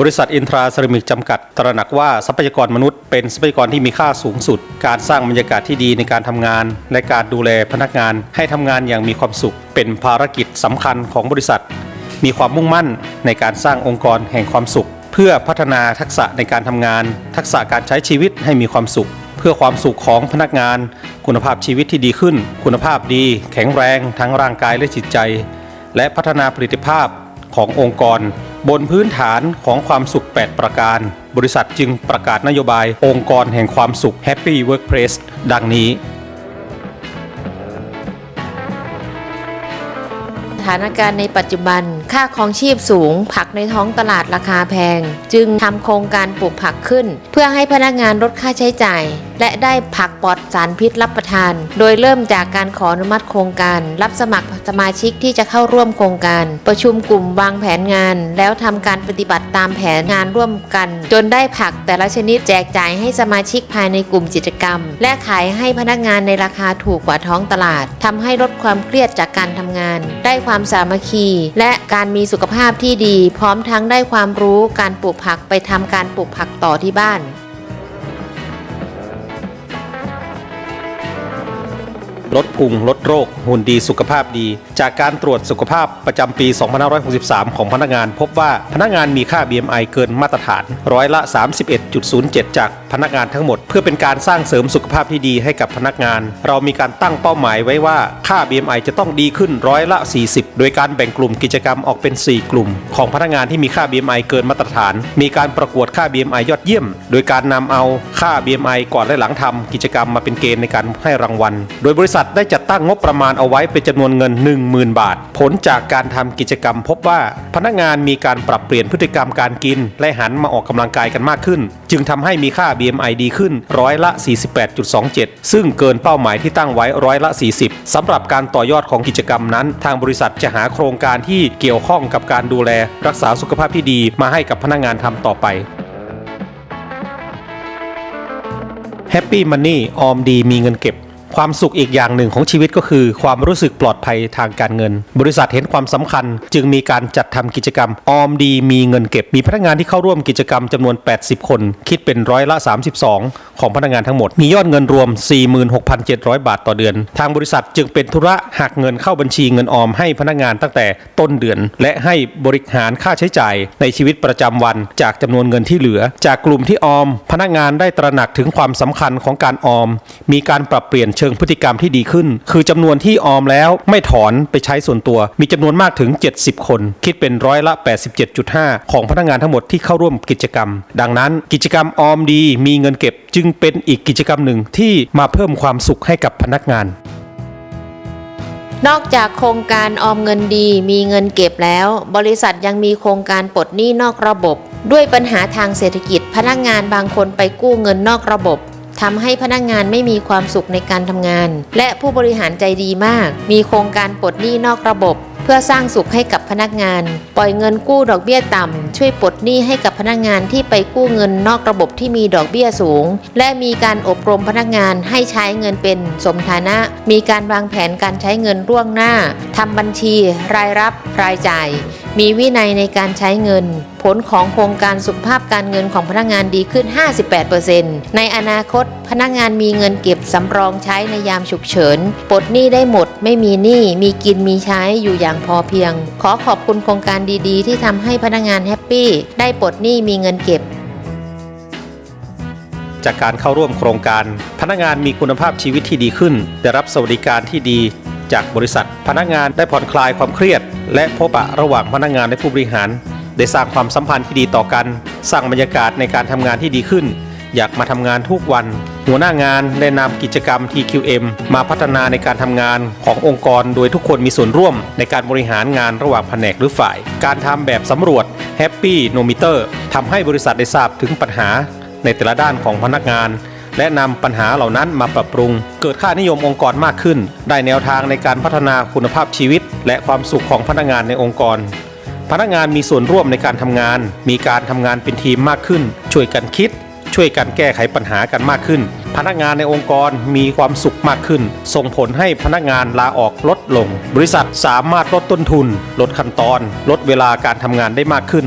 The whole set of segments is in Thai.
บริษัทอินทราเซรามิกจำกัด ตระหนักว่าทรัพยากรมนุษย์เป็นทรัพยากรที่มีค่าสูงสุด การสร้างบรรยากาศที่ดีในการทำงาน และการดูแลพนักงานให้ทำงานอย่างมีความสุข เป็นภารกิจสำคัญของบริษัท มีความมุ่งมั่นในการสร้างองค์กรแห่งความสุข เพื่อพัฒนาทักษะในการทำงาน ทักษะการใช้ชีวิตให้มีความสุข เพื่อความสุขของพนักงาน คุณภาพชีวิตที่ดีขึ้น คุณภาพดี แข็งแรง ทั้งร่างกายและจิตใจ และพัฒนาผลิตภาพขององค์กร บนพื้นฐานของความสุข 8 ประการ บริษัทจึงประกาศนโยบายองค์กรแห่งความสุข Happy Workplace ดังนี้ ถานการณ์ในปัจจุบัน ค่าครองชีพสูง ผักในท้องตลาดราคาแพง จึงทำโครงการปลูกผักขึ้น เพื่อให้พนักงานลดค่าใช้จ่าย และได้ผักปลอดสารพิษรับประทาน โดยเริ่มจากการขออนุมัติโครงการ รับสมัครสมาชิกที่จะเข้าร่วมโครงการ ประชุมกลุ่มวางแผนงาน แล้วทำการปฏิบัติตามแผนงานร่วมกัน จนได้ผักแต่ละชนิดแจกจ่ายให้สมาชิกภายในกลุ่มกิจกรรม และขายให้พนักงานในราคาถูกกว่าท้องตลาดทำให้ลดความเครียดจากการทำงาน ได้ความความสามัคคี และการมีสุขภาพที่ดี พร้อมทั้งได้ความรู้การปลูกผักไปทำการปลูกผักต่อที่บ้าน ลดพุงลดโรค หุ่นดีสุขภาพดี จากการตรวจสุขภาพประจำปี 2563 ของพนักงาน พบว่าพนักงานมีค่า BMI เกินมาตรฐาน ร้อยละ 31.07 จากพนักงานทั้งหมด เพื่อเป็นการสร้างเสริมสุขภาพที่ดีให้กับพนักงาน เรามีการตั้งเป้าหมายไว้ว่าค่า BMI จะต้องดีขึ้นร้อยละ 40 โดยการแบ่งกลุ่มกิจกรรมออกเป็น 4 กลุ่ม ของพนักงานที่มีค่า BMI เกินมาตรฐาน มีการประกวดค่า BMI ยอดเยี่ยม โดยการนำเอาค่า BMI ก่อนและหลังทำกิจกรรมมาเป็นเกณฑ์ในการให้รางวัล โดยบริษัทได้จัดตั้งงบประมาณเอาไว้เป็นจำนวนเงิน 10,000 บาท ผลจากการทำกิจกรรมพบว่าพนักงานมีการปรับเปลี่ยนพฤติกรรมการกิน และหันมาออกกำลังกายกันมากขึ้น จึงทำให้มีค่า BMI ดีขึ้นร้อยละ 48.27 ซึ่งเกินเป้าหมายที่ตั้งไว้ร้อยละ 40สำหรับการต่อยอดของกิจกรรมนั้น ทางบริษัทจะหาโครงการที่เกี่ยวข้องกับการดูแล รักษาสุขภาพที่ดีมาให้กับพนักงานทำต่อไป Happy Money ออมดีมีเงินเก็บ ความสุขอีกอย่างหนึ่งของชีวิตก็คือ ความรู้สึกปลอดภัยทางการเงิน บริษัทเห็นความสำคัญ จึงมีการจัดทำกิจกรรม ออมดีมีเงินเก็บ มีพนักงานที่เข้าร่วมกิจกรรมจำนวน 80 คน คิดเป็นร้อยละ 32 ของพนักงานทั้งหมด มียอดเงินรวม 46,700 บาทต่อเดือน ทางบริษัทจึงเป็นธุระหักเงินเข้าบัญชีเงินออมให้พนักงานตั้งแต่ต้นเดือน และให้บริหารค่าใช้จ่ายในชีวิตประจำวันจากจำนวนเงินที่เหลือ จากกลุ่มที่ออม พนักงานได้ตระหนักถึงความสำคัญของการออม มีการปรับเปลี่ยนเชิงพฤติกรรมที่ดีขึ้น คือจำนวนที่ออมแล้วไม่ถอนไปใช้ส่วนตัว มีจำนวนมากถึง 70 คน คิดเป็นร้อยละ 87.5 ของพนักงานทั้งหมดที่เข้าร่วมกิจกรรม ดังนั้นกิจกรรมออมดีมีเงินเก็บ จึงเป็นอีกกิจกรรมหนึ่งที่มาเพิ่มความสุขให้กับพนักงานนอกจากโครงการออมเงินดีมีเงินเก็บแล้ว บริษัทยังมีโครงการปลดหนี้นอกระบบ ด้วยปัญหาทางเศรษฐกิจพนักงานบางคนไปกู้เงินนอกระบบ ทำให้พนักงานไม่มีความสุขในการทำงาน และผู้บริหารใจดีมาก มีโครงการปลดหนี้นอกระบบ เพื่อสร้างสุขให้กับพนักงาน ปล่อยเงินกู้ดอกเบี้ยต่ำ ช่วยปลดหนี้ให้กับพนักงานที่ไปกู้เงินนอกระบบที่มีดอกเบี้ยสูง และมีการอบรมพนักงานให้ใช้เงินเป็นสมฐานะ มีการวางแผนการใช้เงินล่วงหน้าทำบัญชี รายรับ รายจ่าย มีวินัยในการใช้เงิน ผลของโครงการสุขภาพการเงินของพนักงานดีขึ้น 58%ในอนาคตพนักงานมีเงินเก็บสำรองใช้ในยามฉุกเฉิน ปลดหนี้ได้หมด ไม่มีหนี้ มีกินมีใช้อยู่อย่างพอเพียง ขอขอบคุณโครงการดีๆ ที่ทำให้พนักงานแฮปปี้ ได้ปลดหนี้มีเงินเก็บจากการเข้าร่วมโครงการ พนักงานมีคุณภาพชีวิตที่ดีขึ้น ได้รับสวัสดิการที่ดี จากบริษัท พนักงานได้ผ่อนคลายความเครียด และพบปะระหว่างพนักงานและผู้บริหาร ได้สร้างความสัมพันธ์ที่ดีต่อกัน สร้างบรรยากาศในการทำงานที่ดีขึ้น อยากมาทำงานทุกวัน หัวหน้างานได้นำกิจกรรม TQM มาพัฒนาในการทำงานขององค์กร โดยทุกคนมีส่วนร่วมในการบริหารงานระหว่างแผนกหรือฝ่าย การทำแบบสำรวจ Happy n o m e t e r ทำให้บริษัทได้ทราบถึงปัญหาในแต่ละด้านของพนักงาน และนำปัญหาเหล่านั้นมาปรับปรุง เกิดค่านิยมองค์กรมากขึ้น ได้แนวทางในการพัฒนาคุณภาพชีวิต และความสุขของพนักงานในองค์กร พนักงานมีส่วนร่วมในการทำงาน มีการทำงานเป็นทีมมากขึ้น ช่วยกันคิด ช่วยกันแก้ไขปัญหากันมากขึ้น พนักงานในองค์กรมีความสุขมากขึ้น ส่งผลให้พนักงานลาออกลดลง บริษัทสามารถลดต้นทุน ลดขั้นตอน ลดเวลาการทำงานได้มากขึ้น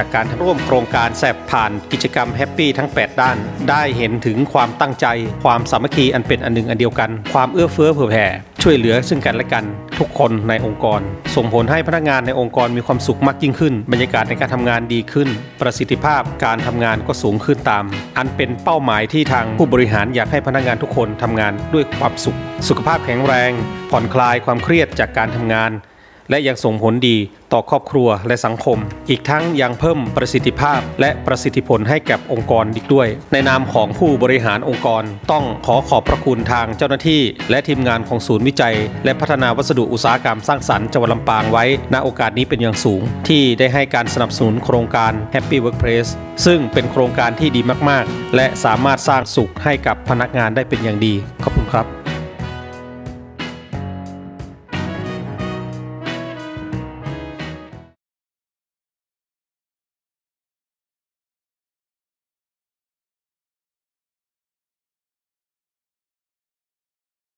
จากการร่วมโครงการแสบผ่านกิจกรรมแฮปปี้ทั้ง 8 ด้าน ได้เห็นถึงความตั้งใจ ความสามัคคีอันเป็นอันหนึ่งอันเดียวกัน ความเอื้อเฟื้อเผื่อแผ่ ช่วยเหลือซึ่งกันและกัน ทุกคนในองค์กร ส่งผลให้พนักงานในองค์กรมีความสุขมากยิ่งขึ้น บรรยากาศในการทำงานดีขึ้น ประสิทธิภาพการทำงานก็สูงขึ้นตาม อันเป็นเป้าหมายที่ทางผู้บริหารอยากให้พนักงานทุกคนทำงานด้วยความสุข สุขภาพแข็งแรง ผ่อนคลายความเครียดจากการทำงาน และยังส่งผลดีต่อครอบครัวและสังคม อีกทั้งยังเพิ่มประสิทธิภาพและประสิทธิผลให้แก่องค์กรอีกด้วย ในนามของผู้บริหารองค์กร ต้องขอขอบพระคุณทางเจ้าหน้าที่ และทีมงานของศูนย์วิจัย และพัฒนาวัสดุอุตสาหกรรมสร้างสรรค์จังหวัดลำปางไว้ณโอกาสนี้เป็นอย่างสูง ที่ได้ให้การสนับสนุนโครงการ Happy Workplace ซึ่งเป็นโครงการที่ดีมาก ๆ และสามารถสร้างสุขให้กับพนักงานได้เป็นอย่างดี ขอบคุณครับ